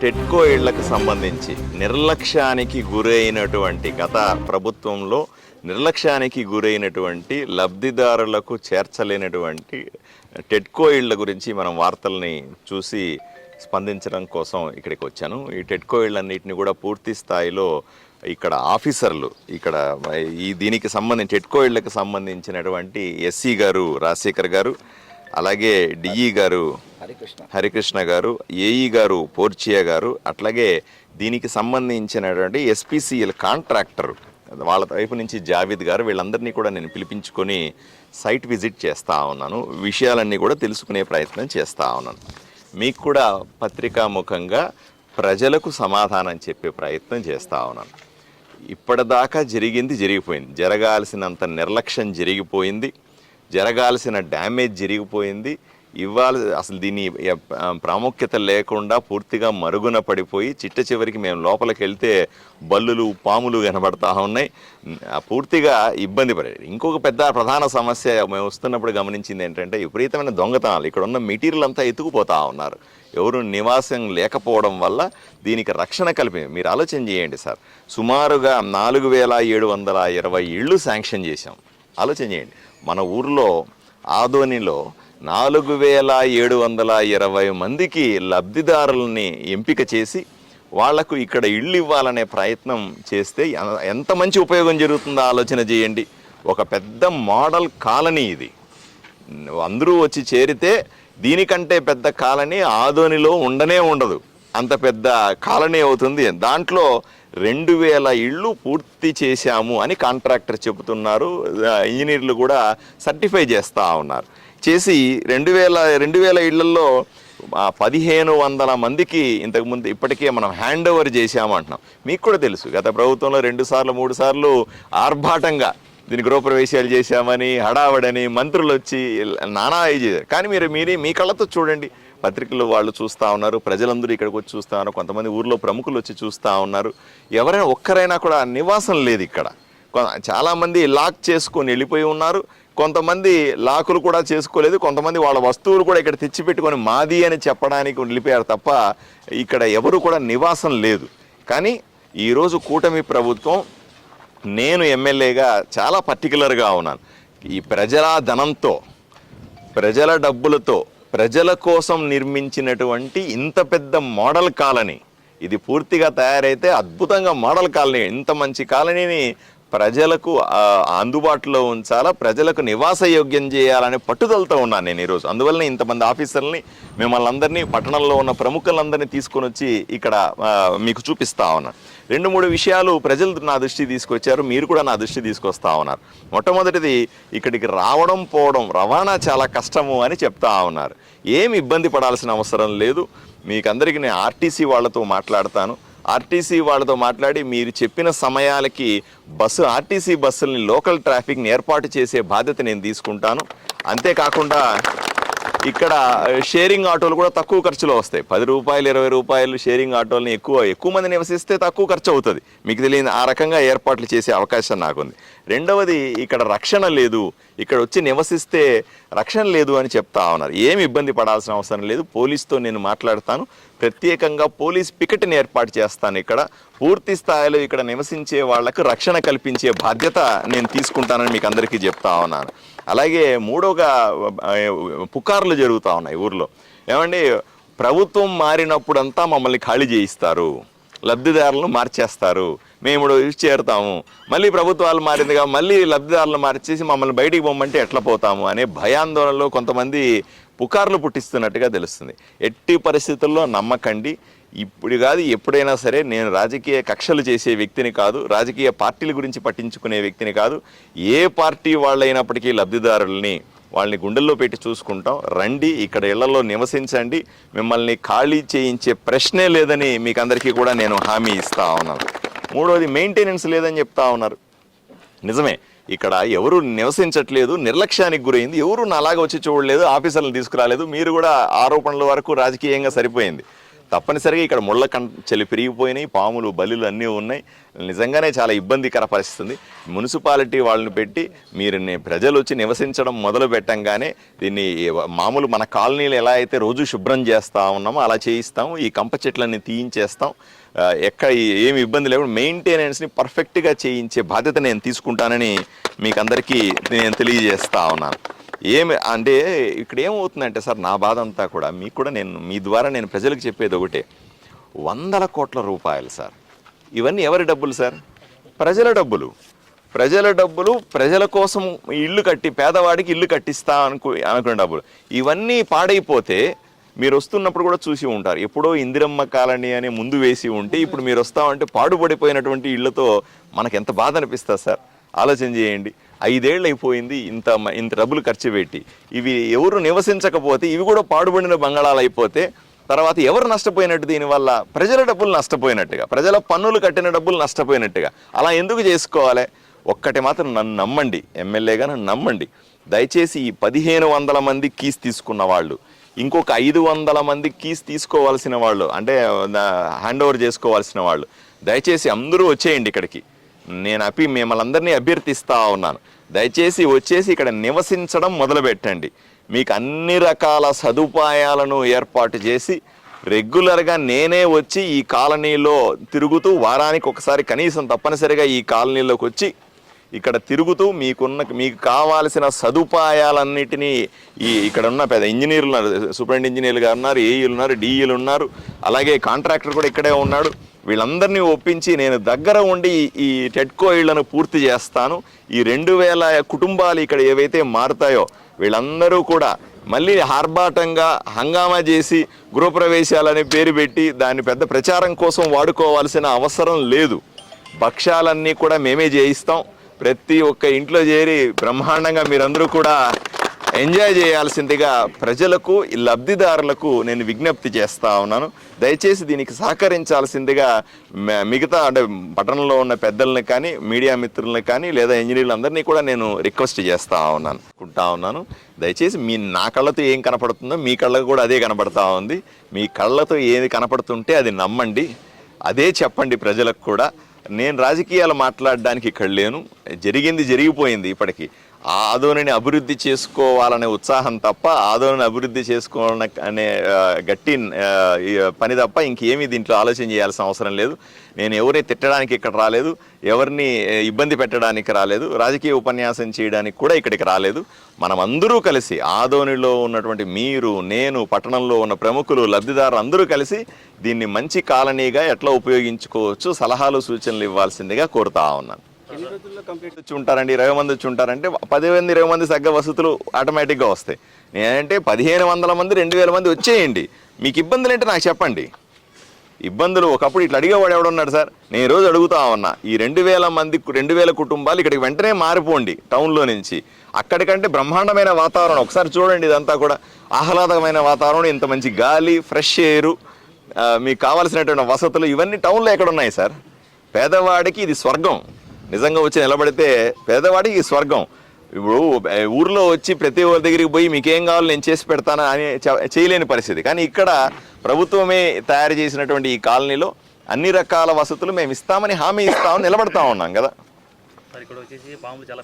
టెట్కో ఇళ్ళకు సంబంధించి నిర్లక్ష్యానికి గురైనటువంటి గత ప్రభుత్వంలో నిర్లక్ష్యానికి గురైనటువంటి లబ్ధిదారులకు చేర్చలేనటువంటి టెట్కో ఇళ్ళ గురించి మనం వార్తల్ని చూసి స్పందించడం కోసం ఇక్కడికి వచ్చాను. ఈ టెట్కో ఇళ్ళన్నింటినీ కూడా పూర్తి స్థాయిలో ఇక్కడ ఆఫీసర్లు ఇక్కడ ఈ దీనికి సంబంధించి టెట్కో ఇళ్ళకు సంబంధించినటువంటి ఎస్సీ గారు రాజశేఖర్ గారు అలాగే డిఈ గారు హరికృష్ణ. హరికృష్ణ గారు ఏఈ గారు పోర్చియా గారు అట్లాగే దీనికి సంబంధించినటువంటి ఎస్పీసీఎల్ కాంట్రాక్టర్ వాళ్ళ వైపు నుంచి జావేద్ గారు వీళ్ళందరినీ కూడా నేను పిలిపించుకొని సైట్ విజిట్ చేస్తూ ఉన్నాను. విషయాలన్నీ కూడా తెలుసుకునే ప్రయత్నం చేస్తూ ఉన్నాను. మీకు కూడా పత్రికాముఖంగా ప్రజలకు సమాధానం చెప్పే ప్రయత్నం చేస్తూ ఉన్నాను. ఇప్పటిదాకా జరిగింది జరిగిపోయింది. జరగాల్సినంత నిర్లక్ష్యం జరిగిపోయింది. జరగాల్సిన డ్యామేజ్ జరిగిపోయింది. ఇవాళ అసలు దీని ప్రాముఖ్యత లేకుండా పూర్తిగా మరుగున పడిపోయి చిట్ట చివరికి మేము లోపలికి వెళ్తే బల్లులు పాములు కనబడతా ఉన్నాయి. పూర్తిగా ఇబ్బంది పడేది. ఇంకొక పెద్ద ప్రధాన సమస్య మేము వస్తున్నప్పుడు గమనించింది ఏంటంటే విపరీతమైన దొంగతనాలు. ఇక్కడ ఉన్న మెటీరియల్ అంతా ఎత్తుకుపోతా ఉన్నారు. ఎవరు నివాసం లేకపోవడం వల్ల దీనికి రక్షణ కలిపి మీరు ఆలోచన చేయండి సార్. సుమారుగా నాలుగు వేల ఏడు వందల ఇరవై ఇళ్ళు శాంక్షన్ చేశాం. ఆలోచన చేయండి. మన ఊర్లో ఆదోనిలో నాలుగు వేల ఏడు వందల ఇరవై మందికి లబ్ధిదారులని ఎంపిక చేసి వాళ్ళకు ఇక్కడ ఇళ్ళు ఇవ్వాలనే ప్రయత్నం చేస్తే ఎంత మంచి ఉపయోగం జరుగుతుందో ఆలోచన చేయండి. ఒక పెద్ద మోడల్ కాలనీ ఇది. అందరూ వచ్చి చేరితే దీనికంటే పెద్ద కాలనీ ఆదోనిలో ఉండనే ఉండదు. అంత పెద్ద కాలనీ అవుతుంది. దాంట్లో రెండు వేల ఇళ్ళు పూర్తి చేశాము అని కాంట్రాక్టర్ చెబుతున్నారు. ఇంజనీర్లు కూడా సర్టిఫై చేస్తూ ఉన్నారు. చేసి రెండు వేల రెండు వేల ఇళ్ళలో పదిహేను వందల మందికి ఇంతకుముందు ఇప్పటికే మనం హ్యాండ్ ఓవర్ చేశామంటున్నాం మీకు కూడా తెలుసు గత ప్రభుత్వంలో రెండు సార్లు మూడు సార్లు ఆర్భాటంగా దీని గృహప్రవేశాలు చేశామని హడావడని మంత్రులు వచ్చి నానా చేశారు. కానీ మీరు మీరే మీ కళ్ళతో చూడండి. పత్రికలు వాళ్ళు చూస్తూ ఉన్నారు ప్రజలందరూ ఇక్కడికి వచ్చి చూస్తూ ఉన్నారు కొంతమంది ఊర్లో ప్రముఖులు వచ్చి చూస్తూ ఉన్నారు. ఎవరైనా ఒక్కరైనా కూడా నివాసం లేదు ఇక్కడ. కొ- చాలామంది లాక్ చేసుకొని వెళ్ళిపోయి ఉన్నారు. కొంతమంది లాకులు కూడా చేసుకోలేదు. కొంతమంది వాళ్ళ వస్తువులు కూడా ఇక్కడ తెచ్చిపెట్టుకొని మాది అని చెప్పడానికి వెళ్ళిపోయారు తప్ప ఇక్కడ ఎవరు కూడా నివాసం లేదు. కానీ ఈరోజు కూటమి ప్రభుత్వం నేను ఎమ్మెల్యేగా చాలా పర్టికులర్గా ఉన్నాను. ఈ ప్రజల ధనంతో ప్రజల డబ్బులతో ప్రజల కోసం నిర్మించినటువంటి ఇంత పెద్ద మోడల్ కాలనీ. ఇది పూర్తిగా తయారైతే అద్భుతంగా మోడల్ కాలనీ. ఇంత మంచి కాలనీని ప్రజలకు అందుబాటులో ఉంచాలా ప్రజలకు నివాస యోగ్యం చేయాలనే పట్టుదలతో ఉన్నాను నేను ఈరోజు. అందువల్ల ఇంతమంది ఆఫీసర్లని మిమ్మల్ని అందరినీ పట్టణంలో ఉన్న ప్రముఖులందరినీ తీసుకొని వచ్చి ఇక్కడ మీకు చూపిస్తా ఉన్నాను రెండు మూడు విషయాలు ప్రజలు నా దృష్టి తీసుకొచ్చారు మీరు కూడా నా దృష్టి తీసుకొస్తా ఉన్నారు. మొట్టమొదటిది ఇక్కడికి రావడం పోవడం రవాణా చాలా కష్టము అని చెప్తా ఉన్నారు. ఏమి ఇబ్బంది పడాల్సిన అవసరం లేదు. మీకందరికీ నేను ఆర్టీసీ వాళ్ళతో మాట్లాడతాను. ఆర్టీసీ వాళ్ళతో మాట్లాడి మీరు చెప్పిన సమయాలకి బస్సు ఆర్టీసీ బస్సుల్ని లోకల్ ట్రాఫిక్ని ఏర్పాటు చేసే బాధ్యత నేను తీసుకుంటాను. అంతేకాకుండా ఇక్కడ షేరింగ్ ఆటోలు కూడా తక్కువ ఖర్చులో వస్తాయి. పది రూపాయలు ఇరవై రూపాయలు షేరింగ్ ఆటోలని ఎక్కువ ఎక్కువ మంది నివసిస్తే తక్కువ ఖర్చు అవుతుంది. మీకు తెలియని ఆ రకంగా ఏర్పాట్లు చేసే అవకాశం నాకుంది. రెండవది ఇక్కడ రక్షణ లేదు. ఇక్కడ వచ్చి నివసిస్తే రక్షణ లేదు అని చెప్తా ఉన్నారు. ఏమి ఇబ్బంది పడాల్సిన అవసరం లేదు. పోలీస్తో నేను మాట్లాడతాను. ప్రత్యేకంగా పోలీస్ పికెట్ని ఏర్పాటు చేస్తాను ఇక్కడ. పూర్తి స్థాయిలో ఇక్కడ నివసించే వాళ్ళకు రక్షణ కల్పించే బాధ్యత నేను తీసుకుంటానని మీకు అందరికీ చెప్తా ఉన్నాను. అలాగే మూడోగా పుకార్లు జరుగుతూ ఉన్నాయి ఊర్లో. ఏమండి ప్రభుత్వం మారినప్పుడంతా మమ్మల్ని ఖాళీ చేయిస్తారు. లబ్ధిదారులను మార్చేస్తారు. మేము చేరుతాము. మళ్ళీ ప్రభుత్వాలు మారిందిగా మళ్ళీ లబ్ధిదారులు మార్చేసి మమ్మల్ని బయటికి పొమ్మంటే ఎట్లా పోతాము అనే భయాందోళనలో కొంతమంది పుకార్లు పుట్టిస్తున్నట్టుగా తెలుస్తుంది. ఎట్టి పరిస్థితుల్లో నమ్మకండి. ఇప్పుడు కాదు ఎప్పుడైనా సరే నేను రాజకీయ కక్షలు చేసే వ్యక్తిని కాదు రాజకీయ పార్టీల గురించి పట్టించుకునే వ్యక్తిని కాదు ఏ పార్టీ వాళ్ళైనప్పటికీ లబ్ధిదారుల్ని వాళ్ళని గుండెల్లో పెట్టి చూసుకుంటాం. రండి ఇక్కడ ఇళ్ళలో నివసించండి. మిమ్మల్ని ఖాళీ చేయించే ప్రశ్నే లేదని మీకు అందరికీ కూడా నేను హామీ ఇస్తా ఉన్నాను. మూడవది మెయింటెనెన్స్ లేదని చెప్తా ఉన్నారు. నిజమే ఇక్కడ ఎవరు నివసించట్లేదు నిర్లక్ష్యానికి గురైంది ఎవరు నాలాగా వచ్చి చూడలేదు ఆఫీసర్లు తీసుకురాలేదు మీరు కూడా ఆరోపణల వరకు రాజకీయంగా సరిపోయింది. తప్పనిసరిగా ఇక్కడ ముళ్ళ కంచెలు పెరిగిపోయినాయి పాములు బలులు అన్నీ ఉన్నాయి. నిజంగానే చాలా ఇబ్బందికర పరిస్థితి ఉంది మున్సిపాలిటీ వాళ్ళని పెట్టి మీరు ప్రజలు వచ్చి నివసించడం మొదలు పెట్టంగానే దీన్ని మామూలు మన కాలనీలు ఎలా అయితే రోజు శుభ్రం చేస్తూ ఉన్నామో అలా చేయిస్తాం ఈ కంప చెట్లన్నీ తీయించేస్తాం. ఎక్కడ ఏమి ఇబ్బంది లేకుండా మెయింటెనెన్స్ని పర్ఫెక్ట్గా చేయించే బాధ్యత నేను తీసుకుంటానని మీకు అందరికీ నేను తెలియజేస్తా ఉన్నాను. ఏమి అంటే ఇక్కడ ఏమవుతుందంటే సార్ నా బాధ అంతా కూడా మీకు కూడా నేను మీ ద్వారా నేను ప్రజలకు చెప్పేది ఒకటే. వందల కోట్ల రూపాయలు సార్. ఇవన్నీ ఎవరి డబ్బులు సార్? ప్రజల డబ్బులు. ప్రజల డబ్బులు ప్రజల కోసం ఇల్లు కట్టి పేదవాడికి ఇల్లు కట్టిస్తా అనుకు అనుకునే డబ్బులు. ఇవన్నీ పాడైపోతే మీరు వస్తున్నప్పుడు కూడా చూసి ఉంటారు. ఎప్పుడో ఇందిరమ్మ కాలనీ అని ముందు వేసి ఉంటే ఇప్పుడు మీరు వస్తామంటే పాడుపడిపోయినటువంటి ఇళ్ళతో మనకు ఎంత బాధ అనిపిస్తుంది సార్? ఆలోచన చేయండి. ఐదేళ్ళు అయిపోయింది ఇంత ఇంత డబ్బులు ఖర్చు పెట్టి. ఇవి ఎవరు నివసించకపోతే ఇవి కూడా పాడుబడిన బంగాళాలు అయిపోతే తర్వాత ఎవరు నష్టపోయినట్టు దీనివల్ల ప్రజల డబ్బులు నష్టపోయినట్టుగా ప్రజల పన్నులు కట్టిన డబ్బులు నష్టపోయినట్టుగా. అలా ఎందుకు చేసుకోవాలి? ఒక్కటి మాత్రం నన్ను నమ్మండి. ఎమ్మెల్యేగా నన్ను నమ్మండి. దయచేసి ఈ పదిహేను వందల మంది కీస్ తీసుకున్న వాళ్ళు ఇంకొక ఐదు వందల మంది కీస్ తీసుకోవాల్సిన వాళ్ళు అంటే హ్యాండ్ ఓవర్ చేసుకోవాల్సిన వాళ్ళు దయచేసి అందరూ వచ్చేయండి ఇక్కడికి. నేను అపి మిమ్మల్ని అందరినీ అభ్యర్థిస్తా ఉన్నాను. దయచేసి వచ్చేసి ఇక్కడ నివసించడం మొదలుపెట్టండి. మీకు అన్ని రకాల సదుపాయాలను ఏర్పాటు చేసి రెగ్యులర్గా నేనే వచ్చి ఈ కాలనీలో తిరుగుతూ వారానికి ఒకసారి కనీసం తప్పనిసరిగా ఈ కాలనీలోకి వచ్చి ఇక్కడ తిరుగుతూ మీకున్న మీకు కావాల్సిన సదుపాయాలన్నిటినీ ఈ ఇక్కడ ఉన్న పెద్ద ఇంజనీర్లు ఉన్నారు. సూపరింట్ ఇంజనీర్లు గారు ఉన్నారు ఏఈలు ఉన్నారు డిఈలు ఉన్నారు అలాగే కాంట్రాక్టర్ కూడా ఇక్కడే ఉన్నాడు. వీళ్ళందరినీ ఒప్పించి నేను దగ్గర ఉండి ఈ- టెట్కో ఇళ్ళను పూర్తి చేస్తాను. ఈ రెండు వేల కుటుంబాలు ఇక్కడ ఏవైతే మారుతాయో వీళ్ళందరూ కూడా మళ్ళీ ఆర్భాటంగా హంగామా చేసి గృహప్రవేశాలని పేరు పెట్టి దాన్ని పెద్ద ప్రచారం కోసం వాడుకోవాల్సిన అవసరం లేదు. భక్ష్యాలన్నీ కూడా మేమే చేయిస్తాం. ప్రతి ఒక్క ఇంట్లో చేరి బ్రహ్మాండంగా మీరందరూ కూడా ఎంజాయ్ చేయాల్సిందిగా ప్రజలకు ఈ లబ్ధిదారులకు నేను విజ్ఞప్తి చేస్తా ఉన్నాను. దయచేసి దీనికి సహకరించాల్సిందిగా మిగతా అంటే పట్టణంలో ఉన్న పెద్దల్ని కానీ మీడియా మిత్రులను కానీ లేదా ఇంజనీర్లందరినీ కూడా నేను రిక్వెస్ట్ చేస్తూ ఉన్నాను అనుకుంటా ఉన్నాను. దయచేసి మీ నా కళ్ళతో ఏం కనపడుతుందో మీ కళ్ళకు కూడా అదే కనపడతా ఉంది. మీ కళ్ళతో ఏది కనపడుతుంటే అది నమ్మండి. అదే చెప్పండి ప్రజలకు కూడా. నేను రాజకీయాలు మాట్లాడడానికి ఇక్కడ లేను. జరిగింది జరిగిపోయింది ఇప్పటికి. ఆ ఆదోనిని అభివృద్ధి చేసుకోవాలనే ఉత్సాహం తప్ప ఆదోనిని అభివృద్ధి చేసుకోవాలనే అనే గట్టి పని తప్ప ఇంకేమీ దీంట్లో ఆలోచన చేయాల్సిన అవసరం లేదు. నేను ఎవరిని తిట్టడానికి ఇక్కడ రాలేదు ఎవరిని ఇబ్బంది పెట్టడానికి రాలేదు రాజకీయ ఉపన్యాసం చేయడానికి కూడా ఇక్కడికి రాలేదు. మనం అందరూ కలిసి ఆదోనిలో ఉన్నటువంటి మీరు నేను పట్టణంలో ఉన్న ప్రముఖులు లబ్ధిదారులు అందరూ కలిసి దీన్ని మంచి కాలనీగా ఎట్లా ఉపయోగించుకోవచ్చు సలహాలు సూచనలు ఇవ్వాల్సిందిగా కోరుతా ఉన్నాను. ఎన్ని రోజుల్లో కంప్లీట్ వచ్చి ఉంటారండి? ఇరవై మంది వచ్చి ఉంటారంటే పది మంది ఇరవై మంది సగ్గ వసతులు ఆటోమేటిక్గా వస్తాయి. నేనంటే పదిహేను వందల మంది రెండు వేల మంది వచ్చేయండి. మీకు ఇబ్బందులు ఏంటో నాకు చెప్పండి. ఇబ్బందులు ఒకప్పుడు ఇట్లా అడిగేవాడు ఎవడున్నాడు సార్? నేను రోజు అడుగుతా ఉన్నా ఈ రెండు వేల మంది రెండు వేల కుటుంబాలు ఇక్కడికి వెంటనే మారిపోండి టౌన్లో నుంచి. అక్కడికంటే బ్రహ్మాండమైన వాతావరణం. ఒకసారి చూడండి ఇదంతా కూడా. ఆహ్లాదకమైన వాతావరణం ఇంత మంచి గాలి ఫ్రెష్ ఎయిర్ మీకు కావాల్సినటువంటి వసతులు ఇవన్నీ టౌన్లో ఎక్కడ ఉన్నాయి సార్? పేదవాడికి ఇది స్వర్గం. నిజంగా వచ్చి నిలబడితే పేదవాడికి స్వర్గం. ఇప్పుడు ఊర్లో వచ్చి ప్రతి ఒక్కరి దగ్గరికి పోయి మీకేం కావాలి నేను చేసి పెడతాను అని చేయలేని పరిస్థితి. కానీ ఇక్కడ ప్రభుత్వమే తయారు చేసినటువంటి ఈ కాలనీలో అన్ని రకాల వసతులు మేము ఇస్తామని హామీ ఇస్తామని నిలబడతా ఉన్నాం కదా. ఇక్కడ వచ్చేసి పాములు చాలా